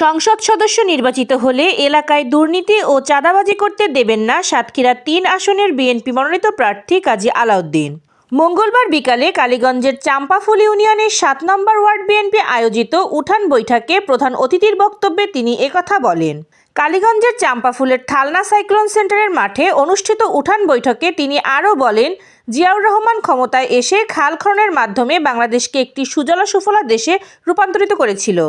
সংসদ সদস্য নির্বাচিত হলে এলাকায় দুর্নীতি ও চাঁদাবাজি করতে দেবেন না সাতক্ষীরা তিন আসনের বিএনপি মনোনীত প্রার্থী কাজী আলাউদ্দিন। মঙ্গলবার বিকালে কালীগঞ্জের চাম্পাফুল ইউনিয়নের সাত নম্বর ওয়ার্ড বিএনপি আয়োজিত উঠান বৈঠকে প্রধান অতিথির বক্তব্যে তিনি একথা বলেন। কালীগঞ্জের চাম্পাফুলের থালনা সাইক্লোন সেন্টারের মাঠে অনুষ্ঠিত উঠান বৈঠকে তিনি আরও বলেন, জিয়াউর রহমান ক্ষমতায় এসে খাল খননের মাধ্যমে বাংলাদেশকে একটি সুজলা সুফলা দেশে রূপান্তরিত করেছিল।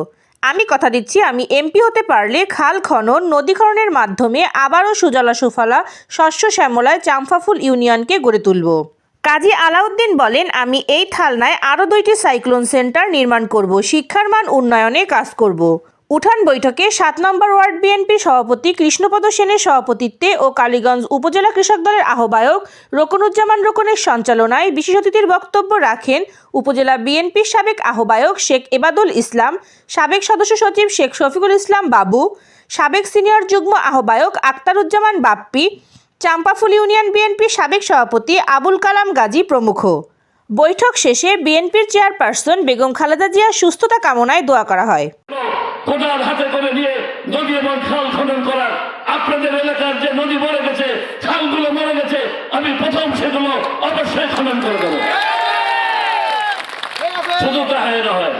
আমি কথা দিচ্ছি, আমি এমপি হতে পারলে খাল খনন নদীকরণের মাধ্যমে আবারও সুজলা সুফলা, শস্য শ্যামলায় চাম্পাফুল ইউনিয়নকে গড়ে তুলব। কাজী আলাউদ্দিন বলেন, আমি এই থালনায় আরও দুইটি সাইক্লোন সেন্টার নির্মাণ করব, শিক্ষার মান উন্নয়নে কাজ করব। উঠান বৈঠকে সাত নম্বর ওয়ার্ড বিএনপি সভাপতি কৃষ্ণপদ সেনের সভাপতিত্বে ও কালীগঞ্জ উপজেলা কৃষক দলের আহ্বায়ক রোকনুজ্জামান রোকনের সঞ্চালনায় বিশেষ অতিথির বক্তব্য রাখেন উপজেলা বিএনপির সাবেক আহ্বায়ক শেখ এবাদুল ইসলাম, সাবেক সদস্য সচিব শেখ শফিকুল ইসলাম বাবু, সাবেক সিনিয়র যুগ্ম আহ্বায়ক আক্তারুজ্জামান বাপ্পি, চাম্পাফুল ইউনিয়ন বিএনপির সাবেক সভাপতি আবুল কালাম গাজী প্রমুখ। বৈঠক শেষে বিএনপির চেয়ারপারসন বেগম খালেদা জিয়ার সুস্থতা কামনায় দোয়া করা হয়। কোদাল হাতে করে নিয়ে নদী এবং খাল খনন করার। আপনাদের এলাকার যে নদী মরে গেছে, খালগুলো মরে গেছে, আমি প্রথম সেগুলো অবশ্যই খনন করে দেবো। শুধু তাহাই নয়,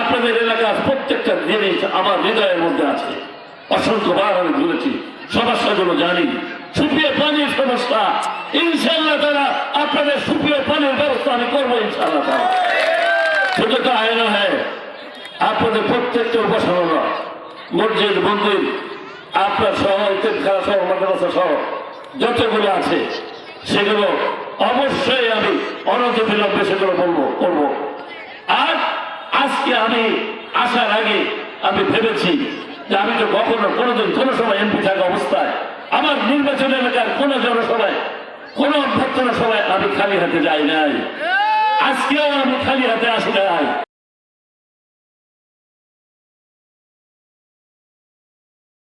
আপনাদের এলাকার প্রত্যেকটা জিনিস আমার হৃদয়ের মধ্যে আছে। অসংখ্যবার আমি ঘুরেছি, সমস্যাগুলো জানি। সুপিয়ে পানির সমস্যা ইনশাল্লাহ তারা আপনাদের সুপিয়ে পানির ব্যবস্থা আমি করব ইনশাল্লাহ শুধু তাহাই নয় আপনাদের প্রত্যেকটা উপাসনা মসজিদ, মন্দির, আপনার সহ খেলা সহ, মাদ্রাসা সহ, যতগুলো আছে, সেগুলো অবশ্যই আমি অনন্ত বিলম্বে সেগুলো বলব, করব। আর আজকে আমি আসার আগে আমি ভেবেছি যে আমি তো কখনো কোনোদিন কোনো সময় এমপি থাকা অবস্থায় আমার নির্বাচন এলাকার কোনো জনসভায়, কোনো অভ্যর্থনা সভায় আমি খালি হাতে যাই নাই। আজকেও আমি খালি হাতে আসি